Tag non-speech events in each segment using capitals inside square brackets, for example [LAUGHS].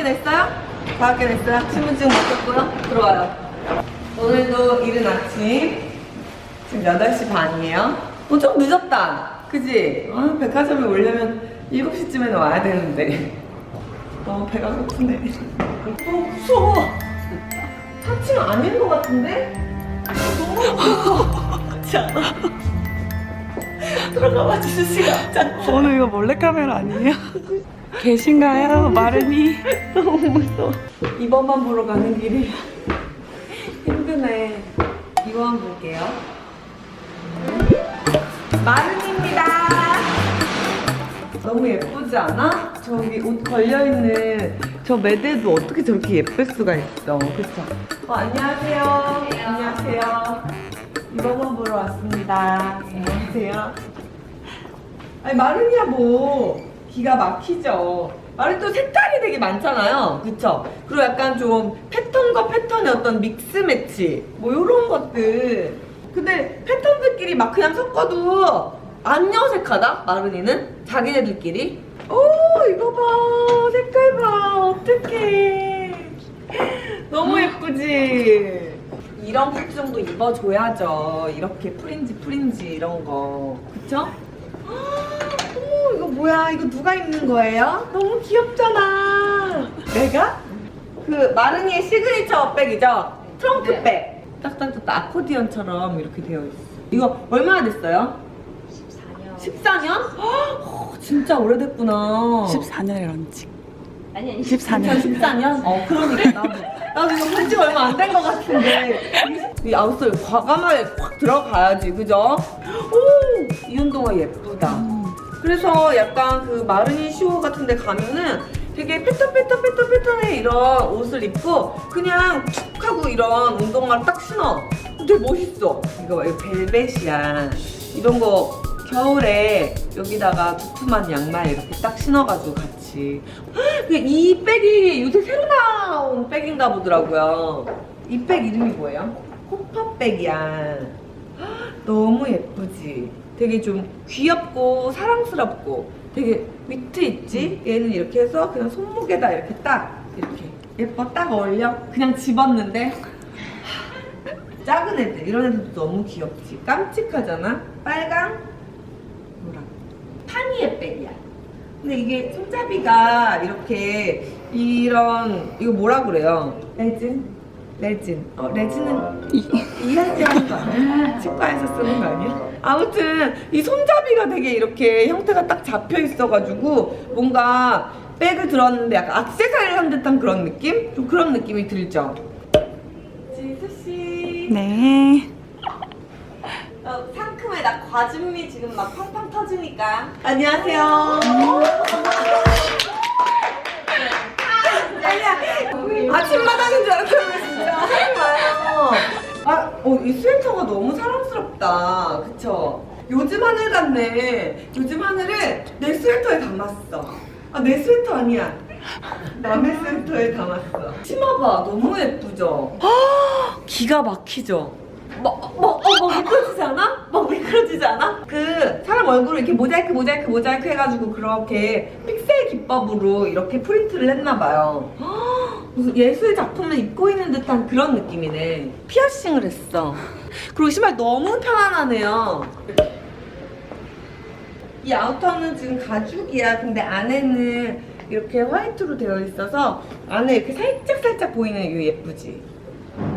가볍게 냈어요? 가볍게 냈어요? 신분증 먹었고요? 들어와요. 오늘도 이른 아침. 지금 8시 반이에요. 어, 좀 늦었다. 그지? 아, 백화점에 오려면 7시쯤에는 와야 되는데. 너무 배가 고프네. 어, 무서워. 4층 아닌 것 같은데? 너무 무서워. [LAUGHS] 그렇지 않아? 들어가봐 주시가 않잖아. 오늘 이거 몰래카메라 아니에요? [LAUGHS] 계신가요? 마른이? 너무 무서워. 이번만 보러 가는 길이 힘드네. 이번 볼게요. 마른입니다. 너무 예쁘지 않아? 저기 옷 걸려있는 저 매대도 어떻게 저렇게 예쁠 수가 있어. 그쵸? 어, 안녕하세요. 안녕하세요. 이번만 보러 왔습니다. 안녕하세요. 아니 마른이야 뭐 기가 막히죠. 마른 또 색깔이 되게 많잖아요. 그쵸? 그리고 약간 좀 패턴과 패턴의 어떤 믹스 매치 뭐 이런 것들. 근데 패턴들끼리 막 그냥 섞어도 안 여색하다 마른이는 자기네들끼리. 오 이거 봐 색깔 봐 어떡해 너무 예쁘지. 이런 것 정도 입어줘야죠. 이렇게 프린지 프린지 이런 거. 그쵸? 뭐야 이거 누가 입는 거예요? 너무 귀엽잖아 내가? 그 마르니의 시그니처 백이죠? 트렁크 백 딱딱딱 아코디언처럼 이렇게 되어 있어 이거 얼마나 됐어요? 14년 14년? 진짜 오래됐구나 14년에 런칭. 아니 아니 14년. 2014년? 어 그러니까 나도 나도 이거 본지 얼마 안 된 것 같은데 이 아웃솔 과감하게 확 들어가야지 그죠? 오 이 운동화 예쁘다 그래서 약간 그 마르니 쇼 같은 데 가면은 되게 패턴 패턴 패턴 패턴의 이런 옷을 입고 그냥 툭 하고 이런 운동화를 딱 신어. 되게 멋있어. 이거 봐 벨벳이야. 이런 거 겨울에 여기다가 두툼한 양말 이렇게 딱 신어가지고 같이. 이 백이 요새 새로 나온 백인가 보더라고요. 이 백 이름이 뭐예요? 호퍼백이야. 너무 예쁘지? 되게 좀 귀엽고 사랑스럽고 되게 위트 있지? 얘는 이렇게 해서 그냥 손목에다 이렇게 딱 이렇게 예뻐 딱 어울려? 그냥 집었는데 하, 작은 애들 이런 애들도 너무 귀엽지? 깜찍하잖아? 빨강 노랑 파니의 백이야 근데 이게 손잡이가 이렇게 이런 이거 뭐라 그래요? 레진? 레진. 어, 레진은 이할 때 하는 거 아니야? [LAUGHS] 아무튼 이 손잡이가 되게 이렇게 형태가 딱 잡혀 있어가지고 뭔가 백을 들었는데 약간 악세사리를 한 듯한 그런 느낌? 좀 그런 느낌이 들죠? 지수 씨. 네. 어, 상큼해. 나 과즙미 지금 막 팡팡 터지니까. 안녕하세요. 이 스웨터가 너무 사랑스럽다. 그쵸? 요즘 하늘 같네. 요즘 하늘을 내 스웨터에 담았어. 아, 내 스웨터 아니야. 남의 스웨터에 담았어. 치마 봐. 너무 예쁘죠? [GASPS] 기가 막히죠? 막, 막, 어, 막 미끄러지지 않아? 막 미끄러지지 않아? 그 사람 얼굴을 이렇게 모자이크, 모자이크, 모자이크 해가지고 그렇게 픽셀 기법으로 이렇게 프린트를 했나봐요. [GASPS] 무슨 예술 작품을 입고 있는 듯한 그런 느낌이네. 피어싱을 했어. 그리고 신발 너무 편안하네요. 이 아우터는 지금 가죽이야. 근데 안에는 이렇게 화이트로 되어 있어서 안에 이렇게 살짝살짝 보이는 이거 예쁘지?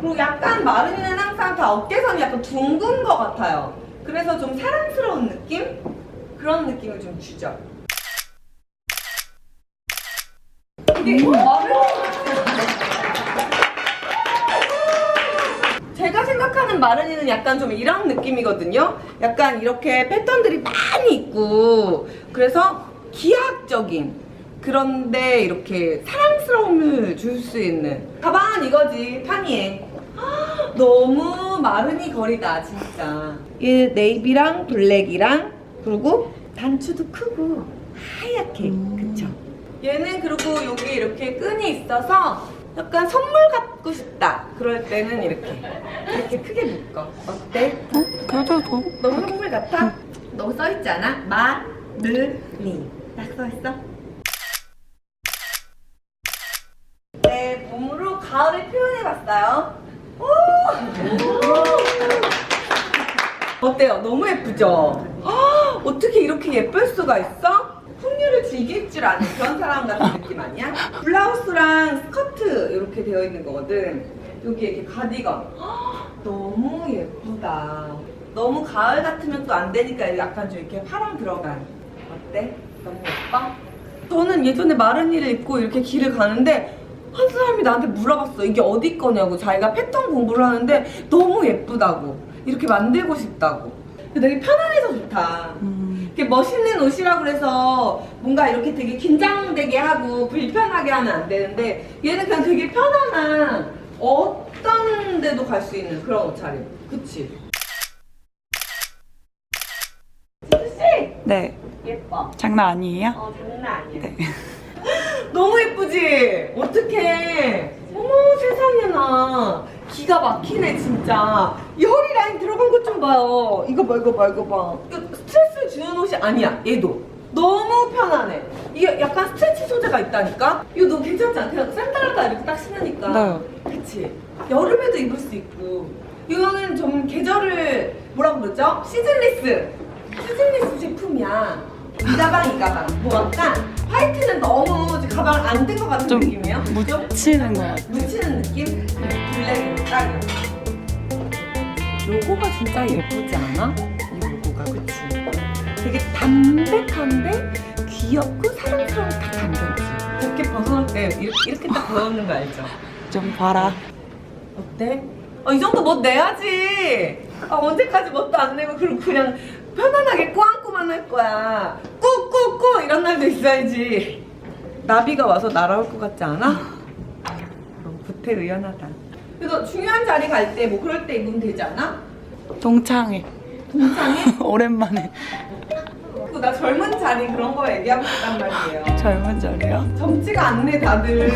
그리고 약간 마르니는 항상 다 어깨선이 약간 둥근 것 같아요. 그래서 좀 사랑스러운 느낌? 그런 느낌을 좀 주죠. 이게 마르니 생각하는 마르니는 약간 좀 이런 느낌이거든요. 약간 이렇게 패턴들이 많이 있고 그래서 기하학적인 그런데 이렇게 사랑스러움을 줄 수 있는 가방은 이거지 파니에. 헉, 너무 마르니 거리다 진짜. 이 네이비랑 블랙이랑 그리고 단추도 크고 하얗게 그쵸? 얘는 그리고 여기 이렇게 끈이 있어서 약간 선물 갖고 싶다 그럴 때는 이렇게 이렇게 크게 묶어 어때? 어? 그래도 더. 너무 선물 같아? 너무 써있지 않아? 마르니 딱 써있어? 네, 몸으로 가을을 표현해봤어요. 오! 어때요? 너무 예쁘죠? 아, 어떻게 이렇게 예쁠 수가 있어? 즐길 줄 아는 그런 사람 같은 느낌 아니야? 블라우스랑 스커트 이렇게 되어 있는 거거든. 여기 이렇게 가디건. 아, [GASPS] 너무 예쁘다. 너무 가을 같으면 또 안 되니까 약간 좀 이렇게 파랑 들어간. 어때? 너무 예뻐? 저는 예전에 마른이를 입고 이렇게 길을 가는데 한 사람이 나한테 물어봤어. 이게 어디 거냐고. 자기가 패턴 공부를 하는데 너무 예쁘다고. 이렇게 만들고 싶다고. 되게 편안해서 좋다. 음, 이렇게 멋있는 옷이라고 그래서 뭔가 이렇게 되게 긴장되게 하고 불편하게 하면 안 되는데 얘는 그냥 되게 편안한 어떤 데도 갈 수 있는 그런 옷차림. 그치? 지수씨! 네. 예뻐. 장난 아니에요? 어, 장난 아니야. 네. [LAUGHS] 너무 예쁘지? 어떡해. 어머, 세상에나. 기가 막히네, 진짜. 이 허리 라인 들어간 것 좀 봐요. 이거 봐, 이거 봐, 이거 봐. 이거 아니야, 얘도. 너무 편안해. 이게 약간 스트레치 소재가 있다니까? 이거 너무 괜찮지 않아? 그냥 샌들에다 이렇게 딱 신으니까. 네. 그치? 여름에도 입을 수 있고. 이거는 좀 계절을 뭐라고 그러죠? 시즌리스. 시즌리스 제품이야. 이 가방, 이 가방. 뭐 약간 화이트는 너무 가방 안든것 같은 좀 느낌이에요? 묻히는 거. 묻히는 느낌? 블랙이 딱. 로고가 진짜 예쁘지 않아? 이 로고가 그치? 되게 담백한데 귀엽고 사랑스러운 딱 담백지. 이렇게 벗어날 때 이렇게, 이렇게 딱 벗어놓는 거 알죠? [LAUGHS] 좀 봐라. 어때? 어, 이 정도 멋 내야지. 아, 언제까지 멋도 안 내고 그리고 그냥 편안하게 꾸안꾸만 할 거야. 꾸꾸꾸 이런 날도 있어야지. 나비가 와서 날아올 것 같지 않아? 너무 구태의연하다. 그래서 중요한 자리 갈 때 뭐 그럴 때 입으면 되지 않아? 동창회. 동창회? [LAUGHS] 오랜만에 그나 젊은 자리 그런 거 얘기하고 싶단 말이에요. 젊은 자리요? 젊지가 않네 다들.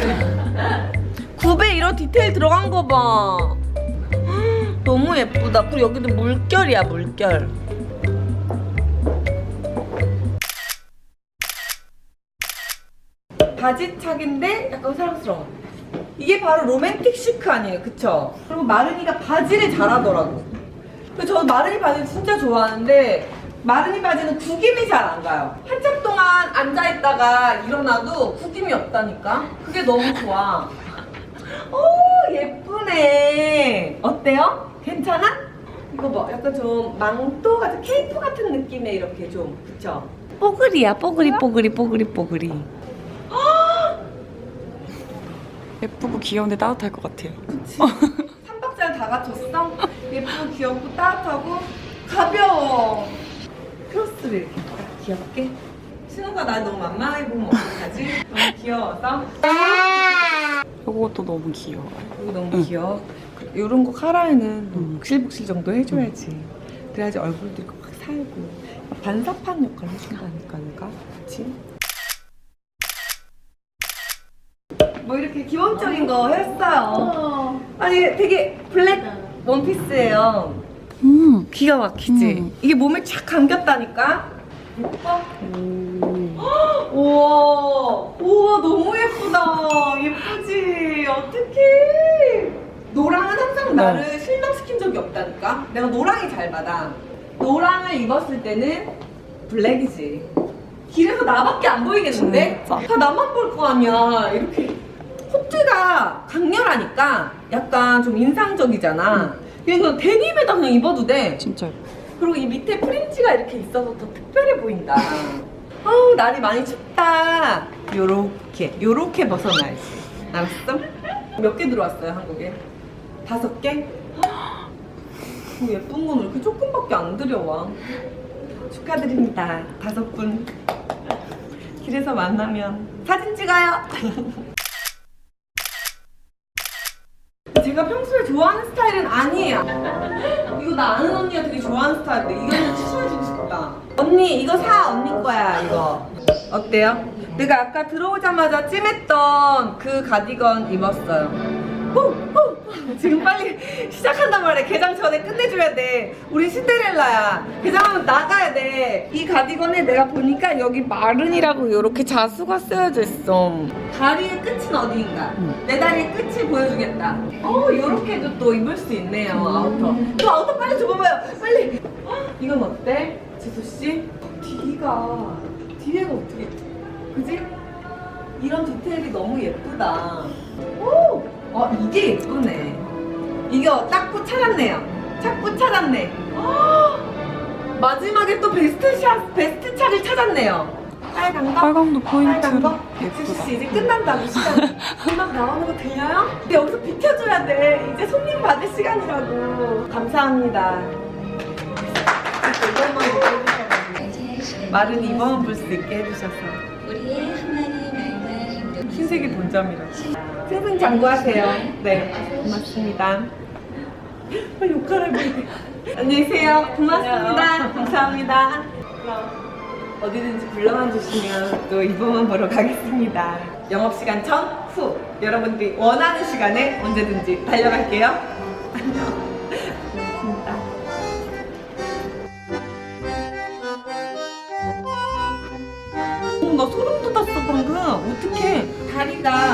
[LAUGHS] 굽에 이런 디테일 들어간 거 봐. [GASPS] 너무 예쁘다. 그리고 여기도 물결이야 물결. 바지착인데 약간 사랑스러워. 이게 바로 로맨틱 시크 아니에요, 그쵸? 그리고 마른이가 바지를 잘하더라고. 저는 마른이 바지를 진짜 좋아하는데 마른이 바지는 구김이 잘 안 가요. 한참 동안 앉아있다가 일어나도 구김이 없다니까? 그게 너무 좋아. 오, 예쁘네. 어때요? 괜찮아? 이거 봐. 약간 좀 망토 같은, 케이프 같은 느낌의 이렇게 좀, 그쵸? 뽀글이야, 뽀글이, 뽀글이, 뽀글이, 뽀글이. 예쁘고 귀여운데 따뜻할 것 같아요. 그치? 3박자를 다 갖췄어? 예쁘고 귀엽고 따뜻하고 가벼워. 크로스를 이렇게 딱 귀엽게. 신우가 날 너무 만만하게 보면 어떡하지? [LAUGHS] 너무 귀여워서. 이것도 너무 귀여워. 이거 너무 응. 귀여워. 이런 거 카라에는 응. 복실복실 정도 해줘야지. 그래야지 얼굴도 이렇게 확 살고. 반사판 역할을 해준다니까, 얘가. 그치? 뭐 이렇게 기본적인 거 했어요. 아니, 되게 블랙 원피스예요. 음. 기가 막히지? 음. 이게 몸에 착 감겼다니까? 예뻐? 오. [GASPS] 우와, 우와, 너무 예쁘다. 예쁘지? 어떡해. 노랑은 항상 나를 실망시킨 적이 없다니까? 내가 노랑이 잘 받아. 노랑을 입었을 때는 블랙이지. 길에서 나밖에 안 보이겠는데? 다 나만 볼 거 아니야. 이렇게. 코트가 강렬하니까 약간 좀 인상적이잖아. 이거 데님에다 그냥 입어도 돼. 진짜. 그리고 이 밑에 프린지가 이렇게 있어서 더 특별해 보인다. 아우 날이 많이 춥다. 요렇게 요렇게 벗어나야지. 알았어? 몇 개 들어왔어요 한국에? 다섯 개? 그 예쁜 건왜 이렇게 조금밖에 안 들여와? 축하드립니다. 다섯 분. 길에서 만나면 사진 찍어요. [LAUGHS] 제가 평소에 좋아하는 스타일은 아니에요. 이거 나 아는 언니가 되게 좋아하는 스타일인데 이거는 추천해주고 싶다. 언니 이거 사 언니 거야 이거. 어때요? 내가 아까 들어오자마자 찜했던 그 가디건 입었어요. 후, 후. 지금 빨리 시작한단 말이야. 개장 전에 끝내줘야 돼. 우리 신데렐라야. 개장하면 나가야 돼. 이 가디건에 내가 보니까 여기 마른이라고 이렇게 자수가 쓰여져 있어. 다리의 끝은 어디인가? 내 다리의 끝을 보여주겠다. 어, 이렇게도 또 입을 수 있네요, 아우터. 또 아우터 빨리 줘봐봐요. 빨리. 헉, 이건 어때? 지수씨? 뒤가, 뒤에가 어떻게, 그지? 이런 디테일이 너무 예쁘다. 오! 어, 이게 예쁘네. 이거 딱붙 찾았네요. 착붙 찾았네. 헉! 마지막에 또 베스트 샷, 베스트 착을 찾았네요. 빨간 거? 빨강도 빨간 포인트로 거? 지수씨 이제 끝난다고 시간. 음악 나오는 거 들려요? 근데 여기서 비켜줘야 돼. 이제 손님 받을 시간이라고. 감사합니다. 이것만 해주셔가지고. 마른 이번 볼 수 있게 해주셔서. 우리의 흰색이 본점이라. 승승장구하세요. 네, 고맙습니다. 갈아입어야 돼. 안녕히 계세요. 고맙습니다. 감사합니다. 그럼 어디든지 불러만 주시면 또 이번만 보러 가겠습니다. 영업시간 전, 후. 여러분들이 원하는 시간에 언제든지 달려갈게요. 다리가